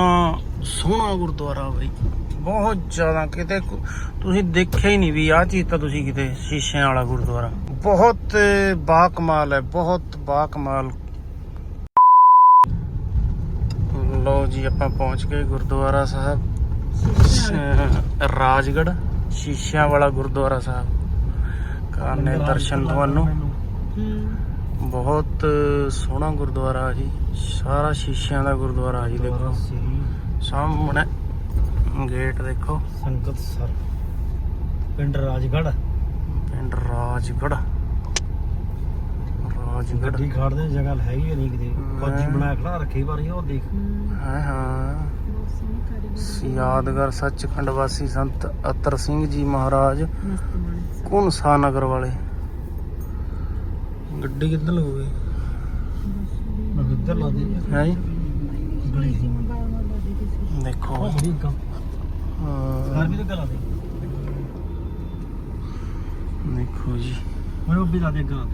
ਕਿੰਨਾ ਸੋਹਣਾ ਗੁਰਦੁਆਰਾ ਬਈ। ਬਹੁਤ ਜ਼ਿਆਦਾ ਕਿਤੇ ਤੁਸੀਂ ਦੇਖਿਆ ਹੀ ਨਹੀਂ ਵੀ ਆਹ ਚੀਜ਼ ਤਾਂ ਤੁਸੀਂ ਕਿਤੇ ਸ਼ੀਸ਼ਿਆਂ ਵਾਲਾ ਗੁਰਦੁਆਰਾ। ਬਹੁਤ ਬਾ ਕਮਾਲ ਹੈ ਬਹੁਤ ਬਾ ਕਮਾਲ ਲੋ ਜੀ ਆਪਾਂ ਪਹੁੰਚ ਗਏ ਗੁਰਦੁਆਰਾ ਸਾਹਿਬ। ਅਹ ਰਾਜਗੜ੍ਹ ਸ਼ੀਸ਼ਿਆਂ ਵਾਲਾ ਗੁਰਦੁਆਰਾ ਸਾਹਿਬ। ਕਰਨੇ ਦਰਸ਼ਨ ਤੁਹਾਨੂੰ। ਬਹੁਤ ਸੋਹਣਾ ਗੁਰਦੁਆਰਾ ਜੀ। ਸਾਰਾ ਸ਼ੀਸ਼ਿਆਂ ਦਾ ਗੁਰਦੁਆਰਾ ਜੀ ਦੇਖੋ। ਸਾਹਮਣੇ ਗੇਟ ਦੇਖੋ। ਸੰਗਤ ਸਰ। ਪਿੰਡ ਰਾਜਗੜ੍ਹ। ਪਿੰਡ ਰਾਜਗੜ੍ਹ। ਰਾਜਗੜ੍ਹ। ਗੱਡੀ ਖੜਦੇ ਜਗ੍ਹਾ ਹੈਗੀ ਨਹੀਂ ਕਿਤੇ ਫੌਜੀ ਬਣਾ ਖੜਾ ਰੱਖੀ ਵਾਰੀ ਉਹ ਦੇਖ। ਹਾਂ ਹਾਂ। ਯਾਦਗਾਰ ਸੱਚਖੰਡ ਵਾਸੀ ਸੰਤ ਅਤਰ ਸਿੰਘ ਜੀ ਮਹਾਰਾਜ ਕੁਨਸਾ ਨਗਰ ਵਾਲੇ। ਗੱਡੀ ਕਿੱਧਰ ਲੱਗੂਗੀ ਮੈਂ ਇੱਧਰ ਲਾ ਦੇ। ਹੈ ਗਲੀ ਸੀ। ਦੇਖੋ। ਉਹ ਬੜੀ ਕੰਮ ਹਾਂ, ਘਰ ਵੀ ਤੇ ਲਾ ਦੇ। ਦੇਖੋ ਜੀ। ਮੈਂ ਉਹ ਵੀ ਲਾ ਦੇ ਗਾ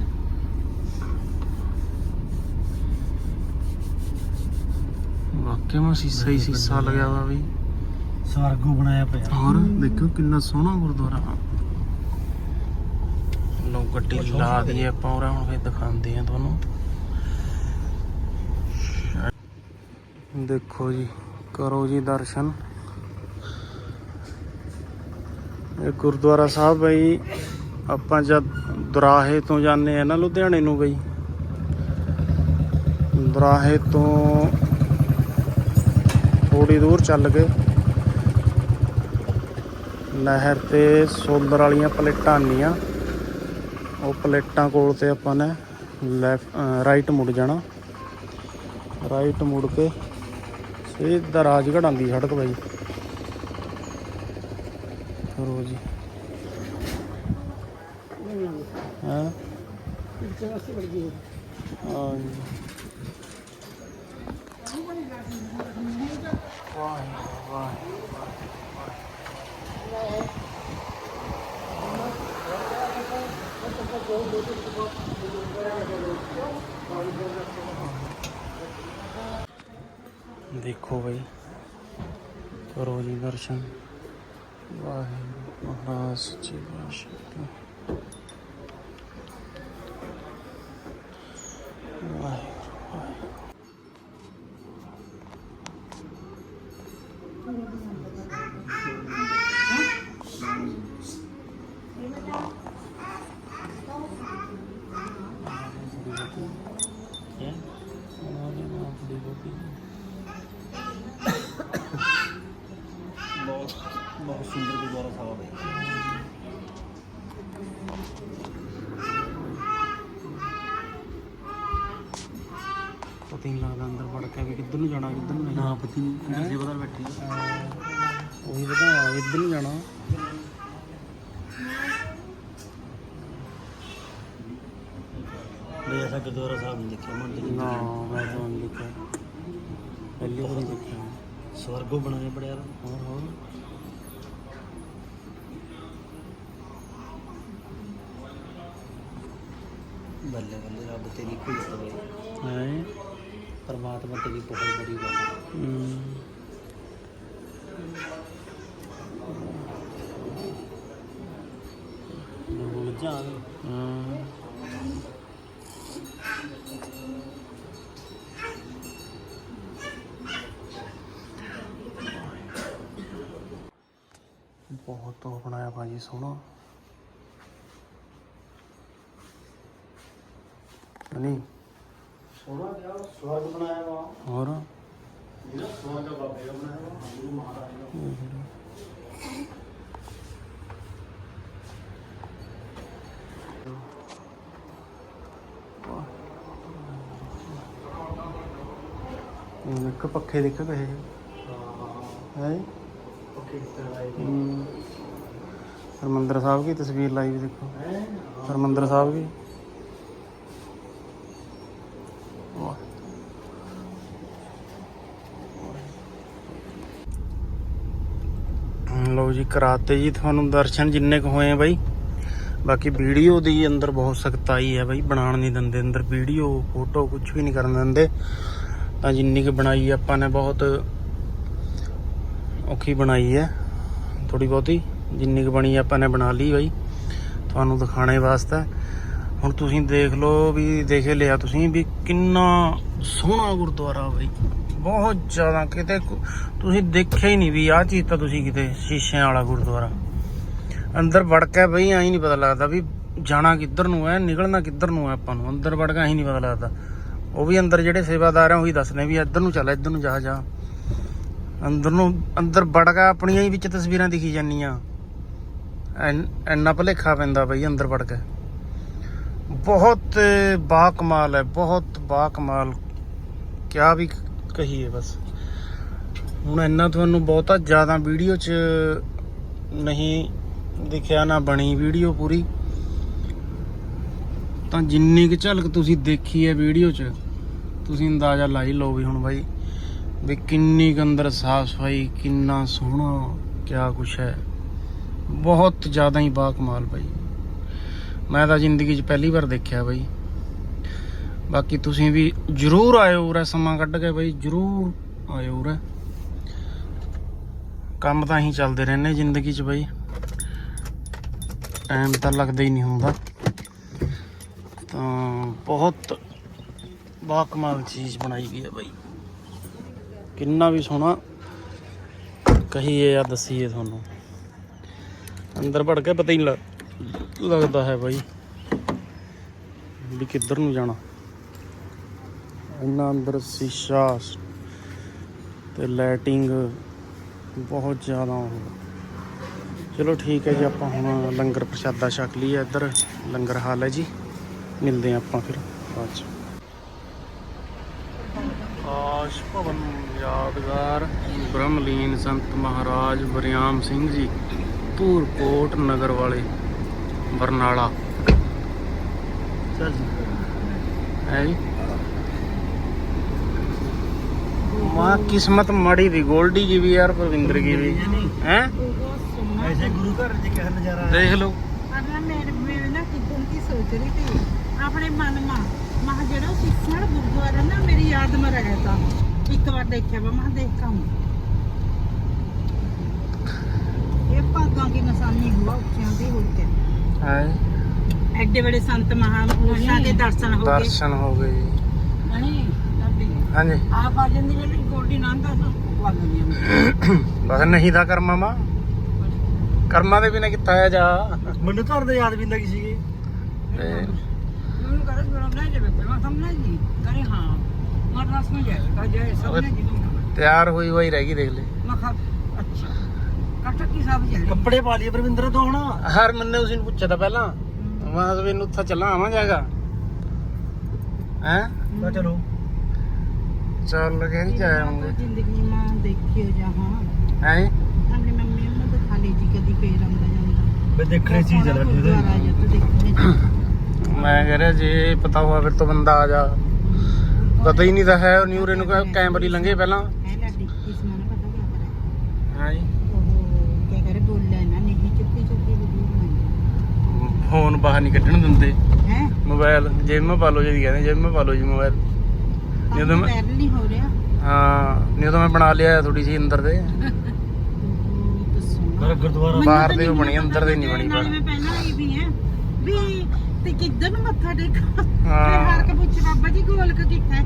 ਵਾਕਿਆ ਮਾ ਸੀਸਾ ਹੀ ਸੀਸਾ ਲੱਗਿਆ ਵਾ ਵੀ। ਸਵਰਗੂ ਬਣਾਇਆ ਪਿਆ। ਹੋਰ ਦੇਖੋ ਕਿੰਨਾ ਸੋਹਣਾ ਗੁਰਦੁਆਰਾ। ਲੋ ਗੱਡੀ ਲਾ ਦਈਏ ਆਪਾਂ ਹੁਣ ਫੇਰ ਦਿਖਾਉਂਦੇ ਆ ਤੁਹਾਨੂੰ। ਦੇਖੋ ਜੀ, ਕਰੋ ਜੀ ਦਰਸ਼ਨ। ਇਹ ਗੁਰਦੁਆਰਾ ਸਾਹਿਬ ਬਈ ਆਪਾਂ ਜਦ ਦੁਰਾਹੇ ਤੋਂ ਜਾਂਦੇ ਆ ਨਾ ਲੁਧਿਆਣੇ ਨੂੰ ਬਈ, ਦੁਰਾਹੇ ਤੋਂ ਥੋੜੀ ਦੂਰ ਚੱਲ ਕੇ ਨਹਿਰ ਤੇ ਸੋਲਰ ਵਾਲੀਆਂ ਪਲੇਟਾਂ ਆਨੀਆਂ ਉਹ ਪਲੇਟਾਂ ਕੋਲ ਤੇ ਆਪਾਂ ਨੇ ਲੈਫਟ ਰਾਈਟ ਮੁੜ ਜਾਣਾ। ਰਾਈਟ ਮੁੜ ਕੇ ਸਿੱਧਾ ਰਾਜਗੜ੍ਹ ਆਉਂਦੀ ਸੜਕ ਬਾਈ। ਕਰੋ ਜੀ। ਹਾਂ? ਹਾਂ ਜੀ। ਦੇਖੋ ਬਈ। ਕਰੋ ਜੀ ਦਰਸ਼ਨ। ਵਾਹਿਗੁਰੂ ਮਹਾਰਾਜ ਸੱਚੇ ਪਾਤਸ਼ਾਹ। ਵਾਹਿਗੁਰੂ ਵਾਹਿਗੁਰੂ। ਬਹੁਤ ਸੁੰਦਰ ਗੁਰਦੁਆਰਾ ਸਾਹਿਬ ਹੈ। ਪਤਾ ਹੀ ਨਹੀਂ ਲੱਗਦਾ ਅੰਦਰ ਵੜ ਕੇ ਵੀ ਕਿੱਧਰ ਨੂੰ ਜਾਣਾ ਕਿੱਧਰ ਨੂੰ ਨਹੀਂ। ਨਾ ਪਤੀ ਨਹੀਂ ਸੇਵਾਦਾਰ ਬੈਠੀ ਉਹੀ ਪਤਾ ਇੱਧਰ ਨੂੰ ਜਾਣਾ। ਮੈਂ ਐਸਾ ਗੁਰਦੁਆਰਾ ਸਾਹਿਬ ਨਹੀਂ ਦੇਖਿਆ ਮੈਂ ਦੇਖਿਆ। ਨਾ ਮੈਂ ਤਾਂ ਨਹੀਂ ਦੇਖਿਆ। ਪਹਿਲੀ ਵਾਰ ਦੇਖਿਆ। ਸਵਰਗੂ ਬਣਾਏ ਬੜਿਆ ਹੋਰ ਹੋਰ? ਬੱਲੇ ਬੱਲੇ ਰੱਬ ਤੇਰੀ ਕੋਈ ਹੋਵੇ ਹੈ? ਪਰਮਾਤਮਾ ਤੇਰੀ ਬਹੁਤ ਬੜੀ ਜਾ। ਹਾਂ। ਬਹੁਤ ਉਹ ਬਣਾਇਆ ਭਾਜੀ ਸੋਹਣਾ। ਨਹੀਂ ਸੋਹਣਾ ਜਿਹਾ ਸਵਰਗ ਬਣਾਇਆ ਵਾ ਹੋਰ ਜਿਹੜਾ ਸਵਰਗ ਬਾਬੇ ਦਾ ਬਣਾਇਆ ਵਾ ਗੁਰੂ ਮਹਾਰਾਜ ਦਾ ਇਹ ਇੱਕ ਪੱਖੇ ਦੇਖੋ ਕਹੇ ਹੈ ਓਕੇ ਤਰ੍ਹਾਂ ਹਰਮੰਦਰ ਸਾਹਿਬ ਦੀ ਤਸਵੀਰ ਲਾਈ ਵੀ ਦੇਖੋ ਹਰਮੰਦਰ ਸਾਹਿਬ ਦੀ ਵਾਹ ਲਓ ਜੀ, ਕਰਾਤੇ ਜੀ, ਤੁਹਾਨੂੰ ਦਰਸ਼ਨ ਜਿੰਨੇ ਕੁ ਹੋਏ ਆ ਬਾਈ। ਬਾਕੀ ਵੀਡੀਓ ਦੀ ਅੰਦਰ ਬਹੁਤ ਸਖਤਾਈ ਹੈ ਬਾਈ, ਬਣਾਉਣ ਨਹੀਂ ਦਿੰਦੇ ਅੰਦਰ, ਵੀਡੀਓ, ਫੋਟੋ ਕੁਝ ਵੀ ਨਹੀਂ ਕਰਨ ਦਿੰਦੇ। ਤਾਂ ਜਿੰਨੀ ਕੁ ਬਣਾਈ ਆਪਾਂ ਨੇ ਬਹੁਤ ਔਖੀ ਬਣਾਈ ਹੈ ਥੋੜੀ ਬਹੁਤੀ। ਜਿੰਨੀ ਕੁ ਬਣੀ ਆਪਾਂ ਨੇ ਬਣਾ ਲਈ ਬਾਈ, ਤੁਹਾਨੂੰ ਦਿਖਾਣੇ ਵਾਸਤੇ। ਹੁਣ ਤੁਸੀਂ ਦੇਖ ਲਓ ਵੀ, ਦੇਖੇ ਲਿਆ ਤੁਸੀਂ ਵੀ ਕਿੰਨਾ ਸੋਹਣਾ ਗੁਰਦੁਆਰਾ ਬਾਈ। ਬਹੁਤ ਜ਼ਿਆਦਾ ਕਿਤੇ ਤੁਸੀਂ ਦੇਖਿਆ ਹੀ ਨਹੀਂ ਵੀ ਆਹ ਚੀਜ਼ ਤਾਂ ਤੁਸੀਂ ਕਿਤੇ ਸ਼ੀਸ਼ਿਆਂ ਵਾਲਾ ਗੁਰਦੁਆਰਾ। ਅੰਦਰ ਵੜ ਕੇ ਬਈ ਐਂ ਨਹੀਂ ਪਤਾ ਲੱਗਦਾ ਵੀ ਜਾਣਾ ਕਿੱਧਰ ਨੂੰ ਹੈ, ਨਿਕਲਣਾ ਕਿੱਧਰ ਨੂੰ ਹੈ ਆਪਾਂ ਨੂੰ। ਅੰਦਰ ਵੜ ਕੇ ਐਂ ਨਹੀਂ ਪਤਾ ਲੱਗਦਾ। ਉਹ ਵੀ ਅੰਦਰ ਜਿਹੜੇ ਸੇਵਾਦਾਰ ਆ ਉਹੀ ਦੱਸਦੇ ਵੀ ਇੱਧਰ ਨੂੰ ਚੱਲ, ਇੱਧਰ ਨੂੰ ਜਾ ਜਾ। ਅੰਦਰ ਨੂੰ ਅੰਦਰ ਵੜ ਕੇ ਆਪਣੀਆਂ ਹੀ ਵਿੱਚ ਤਸਵੀਰਾਂ ਦਿਖੀ ਜਾਂਦੀਆਂ। ਐਨ- ਇੰਨਾ ਭੁਲੇਖਾ ਪੈਂਦਾ ਬਈ ਅੰਦਰ ਵੜ ਕੇ। ਬਹੁਤ ਬਾ ਕਮਾਲ ਹੈ, ਬਹੁਤ ਬਾ ਕਮਾਲ ਕਿਆ ਵੀ ਕਹੀਏ ਬਸ। ਹੁਣ ਇੰਨਾ ਤੁਹਾਨੂੰ ਬਹੁਤਾ ਜ਼ਿਆਦਾ ਵੀਡੀਓ 'ਚ ਨਹੀਂ ਦਿਖਿਆ, ਨਾ ਬਣੀ ਵੀਡੀਓ ਪੂਰੀ। ਤਾਂ ਜਿੰਨੀ ਕੁ ਝਲਕ ਤੁਸੀਂ ਦੇਖੀ ਹੈ ਵੀਡੀਓ 'ਚ, ਤੁਸੀਂ ਅੰਦਾਜ਼ਾ ਲਾਈ ਲਓ ਵੀ ਹੁਣ ਬਾਈ, ਵੀ ਕਿੰਨੀ ਕੁ ਅੰਦਰ ਸਾਫ਼ ਸਫ਼ਾਈ, ਕਿੰਨਾ ਸੋਹਣਾ, ਕਿਆ ਕੁਛ ਹੈ। ਬਹੁਤ ਜ਼ਿਆਦਾ ਹੀ ਬਾਕਮਾਲ ਬਾਈ। ਮੈਂ ਤਾਂ ਜ਼ਿੰਦਗੀ 'ਚ ਪਹਿਲੀ ਵਾਰ ਦੇਖਿਆ ਬਾਈ। ਬਾਕੀ ਤੁਸੀਂ ਵੀ ਜਰੂਰ ਆਇਓ ਰ ਸਮਾਂ ਕੱਢ ਕੇ ਬਾਈ, ਜਰੂਰ ਆਇਓ ਉਰੇ। ਕੰਮ ਤਾਂ ਹੀ ਚੱਲਦੇ ਰਹਿੰਦੇ ਜ਼ਿੰਦਗੀ 'ਚ ਬਾਈ। ਟਾਈਮ ਤਾਂ ਲੱਗਦਾ ਹੀ ਨਹੀਂ ਹੁੰਦਾ। ਤਾਂ ਬਹੁਤ ਬਾ ਕਮਾਲ ਚੀਜ਼ ਬਣਾਈ ਗਈ ਹੈ ਬਾਈ। ਕਿੰਨਾ ਵੀ ਸੋਹਣਾ ਕਹੀਏ ਜਾਂ ਦਸੀਏ ਤੁਹਾਨੂੰ। ਅੰਦਰ ਵੜ ਕੇ ਪਤਾ ਹੀ ਨਹੀਂ ਲੱਗ- ਲੱਗਦਾ ਹੈ ਬਾਈ ਵੀ ਕਿੱਧਰ ਨੂੰ ਜਾਣਾ। ਇੰਨਾ ਅੰਦਰ ਸ਼ੀਸ਼ਾ ਤੇ ਲਾਈਟਿੰਗ ਬਹੁਤ ਜ਼ਿਆਦਾ। ਉਹ ਚਲੋ ਠੀਕ ਹੈ ਜੀ ਆਪਾਂ ਹੁਣ ਲੰਗਰ ਪ੍ਰਸ਼ਾਦਾ ਛਕ ਲਈਏ ਇੱਧਰ। ਲੰਗਰ ਹਾਲ ਹੈ ਜੀ। ਮਿਲਦੇ ਹਾਂ ਆਪਾਂ ਫਿਰ ਬਾਅਦ ਚ। ਆਸ਼ ਭਵਨ ਯਾਦਗਾਰ ਬ੍ਰਹਮਲੀਨ ਸੰਤ ਮਹਾਰਾਜ ਬਰਿਆਮ ਸਿੰਘ ਜੀ ਧੂਰਕੋਟ ਨਗਰ ਵਾਲੇ ਬਰਨਾਲਾ। ਚੱਲ ਜੀ ਹੈ ਜੀ। ਮਾਂ ਕਿਸਮਤ ਮਾੜੀ ਦੀ ਗੋਲਡੀ ਜੀ ਵੀ ਯਾਰ ਪਰਵਿੰਦਰ ਕੀ ਵੀ ਹੈ? ਐਸੇ ਗੁਰੂ ਘਰ ਚ ਕਿਹ ਨਜ਼ਾਰਾ ਦੇਖ ਲਓ। ਅਰਨਾ ਮੇਰੇ ਮੇਰੇ ਨਾ ਕਿਦਨ ਕੀ ਸੋਚ ਰਹੀ ਸੀ। ਆਪਣੇ ਮਨ ਮਾ ਮਾ ਜਿਹੜਾ ਸਿੱਖਣ ਗੁਰਦੁਆਰਾ ਨਾ ਮੇਰੀ ਯਾਦ ਮਾ ਰਹਿ ਤਾ। ਇੱਕ ਵਾਰ ਦੇਖਿਆ ਵਾ ਮੈਂ ਦੇਖਾਂ ਇਹ ਭਾਗਾਂ ਦੀ ਨਿਸ਼ਾਨੀ ਹੁਆ ਉੱਚਿਆਂ ਦੀ ਹੋਈ ਕੇ। ਹੈ ਐਡੇ ਬੜੇ ਸੰਤ ਮਹਾਪੁਰਸ਼ਾਂ ਦੇ ਦਰਸ਼ਨ ਹੋ ਗਏ। ਦਰਸ਼ਨ ਹੋ ਗਏ ਜੀ। ਨਹੀਂ ਲੱਭੀ ਹਾਂਜੀ। ਆਪ ਆ ਜਾਂਦੀ ਜਿਹੜੀ ਗੋਡੀ ਲੰਘਦਾ ਸੋ ਪਾ ਲੈਂਦੀ ਆ ਬਸ ਨਹੀਂ ਦਾ ਕਰਮਾ ਮਾ। ਕਰਮਾ ਦੇ ਬਿਨਾ ਕਿੱਥਾ ਆ ਜਾ। ਮੈਨੂੰ ਘਰ ਦੇ ਯਾਦ ਵੀ ਲੱਗੀ ਸੀਗੀ। ਤੇ ਤਿਆਰ ਹੋਈ ਹੋਈ ਰਹਿ ਗਈ ਦੇਖ ਲੈ। ਕੱਪੜੇ ਪਾ ਲਈਏ ਪਰਵਿੰਦਰ ਤੋਂ ਹਰ ਮੰਨੇ ਉਸ ਨੂੰ ਪੁੱਛਿਆ ਪਹਿਲਾਂ। ਮੈਂ ਸਵੇਰ ਉੱਥੇ ਚੱਲਾਂ ਆਵਾਂ ਜਾਏਗਾ ਹੈ? ਚਲੋ। ਚੱਲ ਕੇ ਨਹੀਂ ਜਾਵਾਂਗੇ जिंदगी में देखियो जहाँ ਹੈ अपनी मम्मी ने तो खा ली जी कदी पेड़ आंदा ਜਾਂਦਾ ਬੇ ਦੇਖਣੇ ਚੀਜ਼ ਲੱਗ ਗੁਰਦੁਆਰਾ ਜਾ ਤੂੰ ਦੇਖਣੇ ਮੈਂ ਕਹ ਰਿਹਾ ਜੇ ਪਤਾ ਹੋਆ ਫਿਰ ਤੋਂ ਬੰਦਾ ਆ ਜਾ ਪਤਾ ਹੀ ਨਹੀਂ ਤਾਂ ਹੈ ਨਿਊਰੇ ਨੂੰ ਕੈਮਰੀ ਲੰਘੇ ਪਹਿਲਾਂ ਹੈ ਲਾਡੀ ਇਸ ਮਨ ਪਤਾ ਕੀ ਕਰੇ ਹਾਂ ਜੀ ਉਹ ਕੀ ਕਰੇ ਬੋਲੇ ਨਾ ਨਹੀਂ ਚੁੱਪੀ ਚੁੱਪੀ ਵੀਡੀਓ ਫੋਨ ਬਾਹਰ ਨਹੀਂ ਕੱਢਣ ਦਿੰਦੇ ਬਣਾਈ ਹੈ ਮੋਬਾਈਲ ਜੇਬ ਮੈਂ ਪਾ ਲਓ ਜੀ ਕਹਿੰਦੇ ਜੇਬ ਮੈਂ ਪਾ ਲਓ ਜੀ ਮੋਬਾਈਲ ਜਦੋਂ ਮੈਂ- ਪੈਰ ਨਹੀਂ ਹੋ ਰਿਹਾ। ਹਾਂ ਨਹੀਂ ਤਾਂ ਮੈਂ ਬਣਾ ਲਿਆ ਥੋੜੀ ਸੀ ਅੰਦਰ ਦੇ। ਪਰ ਗੁਰਦੁਆਰਾ। ਬਾਹਰ ਦੇ ਬਣੀ, ਅੰਦਰ ਦੇ ਨਹੀਂ ਬਣੀ ਪਰ। ਮੈਂ ਪਹਿਲਾਂ ਆਈ ਵੀ ਹੈ ਵੀ ਤੇ ਕਿੱਧਰ ਨੂੰ ਮੱਥਾ ਟੇਕਾਂ ਹਾਂ। ਹਰ ਕੇ ਪੁੱਛ ਬਾਬਾ ਜੀ ਗੋਲਕ ਕਿੱਥੇ?